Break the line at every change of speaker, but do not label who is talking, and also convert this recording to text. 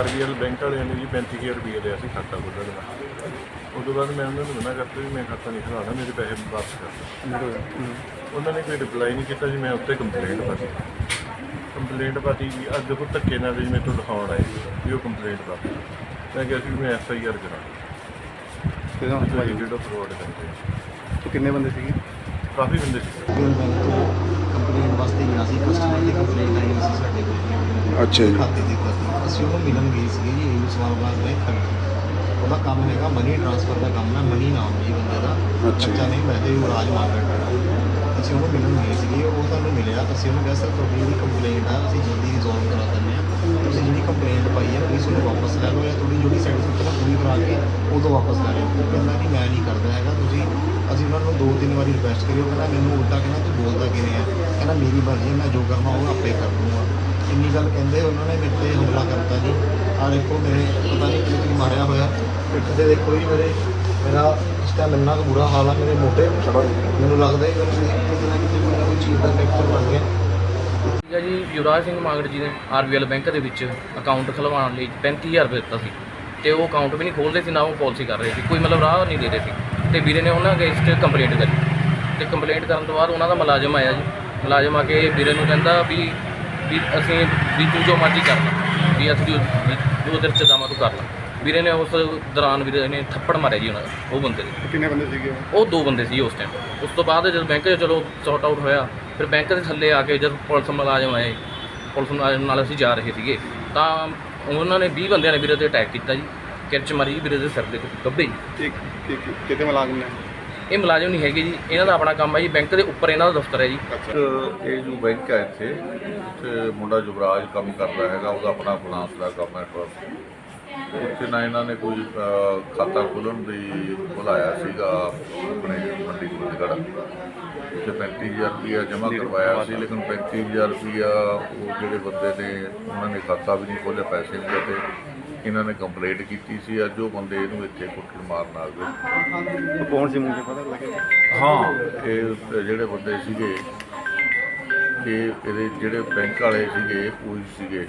Bank ਵਾਲਿਆਂ ਨੇ ਜੀ 35000 ਰੁਪਏ ਲਿਆ ਸੀ ਖਾਤਾ ਖੋਲ੍ਹਣ ਦਾ। ਉਦੋਂ ਬਾਅਦ ਮੈਂ ਉਹਨਾਂ ਨੂੰ ਮਨਾ ਕਰਤਾ ਵੀ ਮੈਂ ਖਾਤਾ ਨਹੀਂ ਖੁਲਾਉਣਾ ਮੇਰੇ ਪੈਸੇ ਵਾਪਸ ਕਰ ਦਿਓ। ਉਹਨਾਂ ਨੇ ਕੋਈ ਰਿਪਲਾਈ ਨਹੀਂ ਕੀਤਾ ਜੀ ਮੈਂ ਉੱਤੇ ਕੰਪਲੇਂਟ ਪਾਤੀ। ਕੰਪਲੇਂਟ ਪਾਤੀ ਜੀ ਅੱਜ ਦੇਖੋ ਧੱਕੇ ਨਾਲ ਜੀ ਮੇਰੇ ਤੋਂ ਦਿਖਾਉਣ ਆਏ ਵੀ ਉਹ ਕੰਪਲੇਂਟ ਪਾਤੀ ਮੈਂ ਕਿਹਾ ਸੀ ਮੈਂ ਐਫ ਆਈ ਆਰ ਕਰਾਂ
ਤੇ
ਜਿਹੜਾ ਫਰੋਡ ਕਰਦੇ ਆ।
ਤੋਂ ਕਿੰਨੇ ਬੰਦੇ ਸੀਗੇ?
ਕਾਫੀ ਬੰਦੇ ਸੀ
ਯੂਨੀਅਨ ਬੈਂਕ ਤੋਂ ਕੰਪਲੇਂਟ ਵਾਸਤੇ ਗਿਆ ਸੀ ਕਸਟਮਰ ਦੀ ਕੰਪਲੇਂਟ ਆਈ ਸੀ ਸਾਡੇ ਕੋਲ।
ਅੱਛਾ ਜੀ।
ਅਸੀਂ ਉਹਨੂੰ ਮਿਲਣ ਗਏ ਸੀਗੇ ਜੀ ਇਹ ਇਸਲਾਮਾਬਾਦ ਬੈਂਕ ਤੱਕ ਉਹਦਾ ਕੰਮ ਹੈਗਾ ਮਨੀ ਟ੍ਰਾਂਸਫਰ ਦਾ ਕੰਮ ਹੈ ਮਨੀ ਨਾਮ ਹੈ ਜੀ ਬੰਦੇ ਦਾ।
ਅੱਛਾ।
ਬੱਚਾ ਨਹੀਂ ਵੈਸੇ ਉਹ ਰਾਜ ਮਾਰਕੀਟ ਅਸੀਂ ਉਹਨੂੰ ਮਿਲਣ ਗਏ ਸੀਗੇ ਉਹ ਸਾਨੂੰ ਮਿਲਿਆ ਅਸੀਂ ਉਹਨੂੰ ਕਿਹਾ ਸਰ ਤੁਹਾਡੀ ਜਿਹੜੀ ਕੰਪਲੇਂਟ ਆ ਅਸੀਂ ਜਲਦੀ ਰਿਜ਼ੋਲਵ ਕਰਾ ਦਿੰਦੇ ਆ ਤੁਸੀਂ ਜਿਹੜੀ ਕੰਪਲੇਂਟ ਪਾਈ ਹੈ ਪਲੀਜ਼ ਉਹਨੂੰ ਵਾਪਸ ਲੈ ਲਓ ਜਾਂ ਤੁਹਾਡੀ ਜਿਹੜੀ ਸੈਟੀਸਫੈਕਸ਼ਨ ਪੂਰੀ ਕਰਾ ਕੇ ਉਦੋਂ ਵਾਪਸ ਲੈ ਲਓ। ਉਹ ਕਹਿੰਦਾ ਕਿ ਮੈਂ ਨਹੀਂ ਕਰਦਾ ਹੈਗਾ ਤੁਸੀਂ ਅਸੀਂ ਉਹਨਾਂ ਨੂੰ ਦੋ ਤਿੰਨ ਵਾਰੀ ਰਿਕੁਐਸਟ ਕਰੀ ਉਹ ਕਹਿੰਦਾ ਮੈਨੂੰ ਉਲਟਾ ਕਹਿੰਦਾ ਤੂੰ ਬੋਲਦਾ ਕਿਵੇਂ ਆ? ਕਹਿੰਦਾ ਮੇਰੀ ਮਰਜ਼ੀ ਹੈ ਮੈਂ ਜੋ ਕਰਨਾ ਉਹ ਆਪੇ ਕਰ ਲੂੰਗਾ ਇੰਨੀ ਗੱਲ ਕਹਿੰਦੇ ਉਹਨਾਂ ਨੇ ਮੇਰੇ ਤੇ ਹਮਲਾ ਕਰਤਾ ਜੀ। ਆ ਦੇਖੋ ਮੇਰੇ ਪਤਾ ਨਹੀਂ ਕੀ ਮਾਰਿਆ ਹੋਇਆ। ਪਿੱਠ ਤੇ ਦੇਖੋ ਜੀ ਮੇਰੇ ਮੇਰਾ ਇਸ ਟਾਈਮ ਇੰਨਾ ਕੁ ਬੁਰਾ ਹਾਲ ਆ ਮੇਰੇ ਮੋਢੇ ਮੈਨੂੰ ਲੱਗਦਾ ਹੀ ਮੈਨੂੰ ਕਿਤੇ ਨਾ ਕਿਤੇ ਕੋਈ ਚੀਜ਼ ਦਾ ਫੈਕਟਰ ਬਣ ਗਿਆ।
ਠੀਕ ਹੈ ਜੀ ਯੁਵਰਾਜ ਸਿੰਘ ਮਾਂਗੜ ਜੀ ਨੇ ਆਰਬੀਐਲ ਬੈਂਕ ਦੇ ਵਿੱਚ ਅਕਾਊਂਟ ਖੁਲਵਾਉਣ ਲਈ 35000 ਰੁਪਏ ਦਿੱਤਾ ਸੀ। ਤੇ ਉਹ ਅਕਾਊਂਟ ਵੀ ਨਹੀਂ ਖੋਲਦੇ ਸੀ ਨਾ ਉਹ ਪਾਲਿਸੀ ਕਰ ਰਹੇ ਸੀ। ਕੋਈ ਮਤਲਬ ਰਾਹ ਨਹੀਂ ਦੇ ਰਹੇ ਸੀ। ਤੇ ਵੀਰੇ ਨੇ ਉਹਨਾਂ ਅਗੇਂਸਟ ਕੰਪਲੇਂਟ ਕਰੀ। ਤੇ ਕੰਪਲੇਂਟ ਕਰਨ ਤੋਂ ਬਾਅਦ ਉਹਨਾਂ ਦਾ ਮੁਲਾਜ਼ਮ ਆਇਆ ਜੀ। ਮੁਲਾਜ਼ਮ ਆ ਕੇ ਵੀਰੇ ਨੂੰ ਕਹਿੰਦਾ ਵੀ ਵੀ ਅਸੀਂ ਵੀ ਤੂੰ ਜੋ ਮਰਜ਼ੀ ਕਰ ਲੈ ਵੀ ਅਸੀਂ ਜੋ ਤੇਰੇ ਚ ਦਮਾ ਤੂੰ ਕਰ ਲੈ। ਵੀਰੇ ਨੇ ਉਸ ਦੌਰਾਨ ਵੀਰੇ ਨੇ ਥੱਪੜ ਮਾਰਿਆ ਜੀ ਉਹਨਾਂ ਦਾ ਉਹ ਬੰਦੇ ਦੇ।
ਕਿੰਨੇ ਬੰਦੇ ਸੀਗੇ
ਉਹ? ਦੋ ਬੰਦੇ ਸੀ ਉਸ ਟਾਈਮ ਉਸ ਤੋਂ ਬਾਅਦ ਜਦ ਬੈਂਕ 'ਚ ਚਲੋ ਸੌਟ ਆਊਟ ਹੋਇਆ ਫਿਰ ਬੈਂਕ ਦੇ ਥੱਲੇ ਆ ਕੇ ਜਦ ਪੁਲਿਸ ਮੁਲਾਜ਼ਮ ਆਏ ਪੁਲਿਸ ਮੁਲਾਜ਼ਮ ਨਾਲ ਅਸੀਂ ਜਾ ਰਹੇ ਸੀਗੇ ਤਾਂ ਉਹਨਾਂ ਨੇ 20 ਬੰਦਿਆਂ ਨੇ ਵੀਰੇ ਤੇ ਅਟੈਕ ਕੀਤਾ ਜੀ। ਕਿਰਚ ਮਾਰੀ ਵੀਰੇ ਦੇ ਸਿਰ ਦੇ ਜੀ।
ਇੱਕ ਇੱਕ- ਕਿਤੇ ਮੁਲਾਜ਼ਮ ਨੇ?
ਇਹ ਮੁਲਾਜ਼ਮ ਨਹੀਂ ਹੈਗੇ ਜੀ, ਇਹਨਾਂ ਦਾ ਆਪਣਾ ਕੰਮ ਹੈ ਜੀ, ਬੈਂਕ ਦੇ ਉੱਪਰ ਇਹਨਾਂ ਦਾ ਦਫ਼ਤਰ ਹੈ ਜੀ।
ਇੱਕ ਇਹ ਜੋ ਬੈਂਕ ਹੈ ਇੱਥੇ ਇੱਥੇ ਮੁੰਡਾ ਯੁਵਰਾਜ ਕੰਮ ਕਰਦਾ ਹੈਗਾ, ਉਹਦਾ ਆਪਣਾ ਫਾਈਨਾਂਸ ਦਾ ਕੰਮ ਹੈ ਟਰਸਟ ਉੱਥੇ ਨਾ ਇਹਨਾਂ ਨੇ ਕੋਈ ਖਾਤਾ ਖੋਲ੍ਹਣ ਦੀ ਬੁਲਾਇਆ ਸੀਗਾ, ਆਪਣੇ ਮੰਡੀ ਗੁਰਦਗੜ ਤੇ 35000 ਰੁਪਇਆ ਜਮ੍ਹਾਂ ਕਰਵਾਇਆ ਸੀ, ਲੇਕਿਨ 35000 ਰੁਪਇਆ ਉਹ ਜਿਹੜੇ ਬੰਦੇ ਨੇ, ਉਹਨਾਂ ਨੇ ਖਾਤਾ ਵੀ ਨਹੀਂ ਖੋਲ੍ਹਿਆ, ਪੈਸੇ ਵੀ ਤੇ ਇਹਨਾਂ ਨੇ ਕੰਪਲੇਂਟ ਕੀਤੀ ਸੀ ਅੱਜ ਉਹ ਬੰਦੇ ਇਹਨੂੰ ਇੱਥੇ ਕੁੱਟਣ ਮਾਰਨ ਆ ਗਏ।
ਕੌਣ ਸੀ ਮੁੰਡੇ ਪਤਾ ਲੱਗਿਆ
ਹਾਂ ਇਹ ਜਿਹੜੇ ਬੰਦੇ ਸੀਗੇ ਇਹ ਇਹਦੇ ਜਿਹੜੇ ਬੈਂਕ ਵਾਲੇ ਸੀਗੇ ਹੀ ਸੀਗੇ।